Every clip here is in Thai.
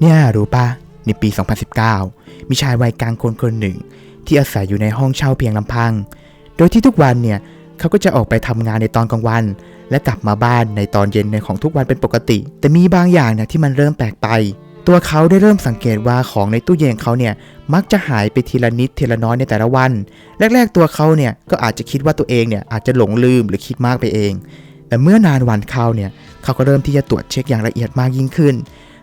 เนี่ยรู้ปะในปี 2019 มีชายวัยกลางคนคนหนึ่ง ที่อาศัยอยู่ในห้องเช่าเพียงลำพัง โดยที่ทุกวันเนี่ยเขาก็จะออกไปทำงานในตอนกลางวัน และกลับมาบ้านในตอนเย็นในของทุกวันเป็นปกติ แต่มีบางอย่างเนี่ยที่มันเริ่มแปลกไป ตัวเขาได้เริ่มสังเกตว่าของในตู้เย็นเขาเนี่ยมักจะหายไปทีละนิดทีละน้อยในแต่ละวัน แรก ๆ ตัวเขาเนี่ยก็อาจจะคิดว่าตัวเองเนี่ยอาจจะหลงลืมหรือคิดมากไปเอง แต่เมื่อนานวันเข้าเนี่ยเขาก็เริ่มที่จะตรวจเช็คอย่างละเอียดมากยิ่งขึ้น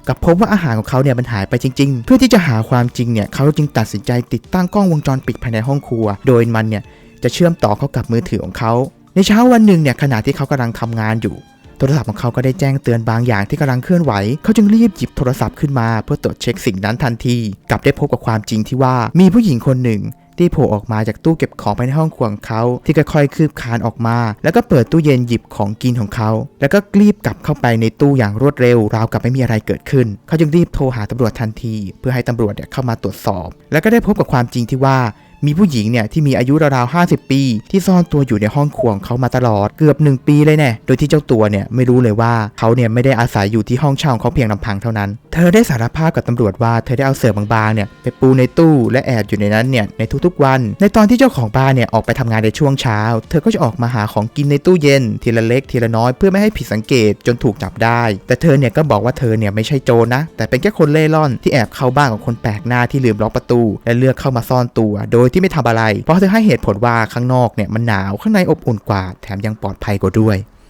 กับพบว่าอาหารของเขาเนี่ยมันหายไปจริง ๆ เพื่อที่จะหาความจริงเนี่ยเขาจึงตัดสินใจติดตั้งกล้องวงจรปิดภายในห้องครัว โดยมันเนี่ยจะเชื่อมต่อเข้ากับมือถือของเขา ในเช้าวันหนึ่งเนี่ยขณะที่เขากำลังทำงานอยู่ โทรศัพท์ของเขาก็ได้แจ้งเตือนบางอย่างที่กำลังเคลื่อนไหว เขาจึงรีบหยิบโทรศัพท์ขึ้นมา เพื่อตรวจเช็คสิ่งนั้นทันที กลับได้พบกับความจริงที่ว่ามีผู้หญิงคนหนึ่ง ที่โผล่ออกมาจากตู้เก็บของภายในห้องครัวของเขา ที่ค่อยๆคืบคานออกมา แล้วก็เปิดตู้เย็นหยิบของกินของเขา แล้วก็รีบกลับเข้าไปในตู้อย่างรวดเร็ว ราวกับไม่มีอะไรเกิดขึ้น เขาจึงรีบโทรหาตำรวจทันที เพื่อให้ตำรวจเข้ามาตรวจสอบ แล้วก็ได้พบกับความจริงที่ว่า มีผู้หญิงเนี่ยที่มีอายุราวๆ50 ปี ที่ซ่อนตัวอยู่ในห้องครัวของเขามาตลอดเกือบ 1 ปีเลยแน่โดยที่เจ้าตัวเนี่ยไม่รู้เลยว่าเขาเนี่ยไม่ได้อาศัยอยู่ที่ห้องเช่าของเขาเพียงลำพังเท่านั้น เธอได้สารภาพกับตำรวจว่าเธอได้เอาเสื่อบางๆเนี่ยไปปูในตู้และแอบอยู่ในนั้นเนี่ยในทุกๆวัน ในตอนที่เจ้าของบ้านเนี่ยออกไปทำงานในช่วงเช้า เธอก็จะออกมาหาของกินในตู้เย็น ทีละเล็กทีละน้อยเพื่อไม่ให้ผิดสังเกตจนถูกจับได้ แต่เธอเนี่ยก็บอกว่าเธอเนี่ยไม่ใช่โจรนะ แต่เป็นแค่คนเล่ร่อนที่แอบเข้าบ้านของคนแปลกหน้าที่ลืมล็อกประตู และเลือกเข้ามาซ่อนตัว โดยที่ไม่ทำอะไร เพราะเธอให้เหตุผลว่าข้างนอกเนี่ยมันหนาวข้างในอบอุ่นกว่าแถมยังปลอดภัยกว่าด้วย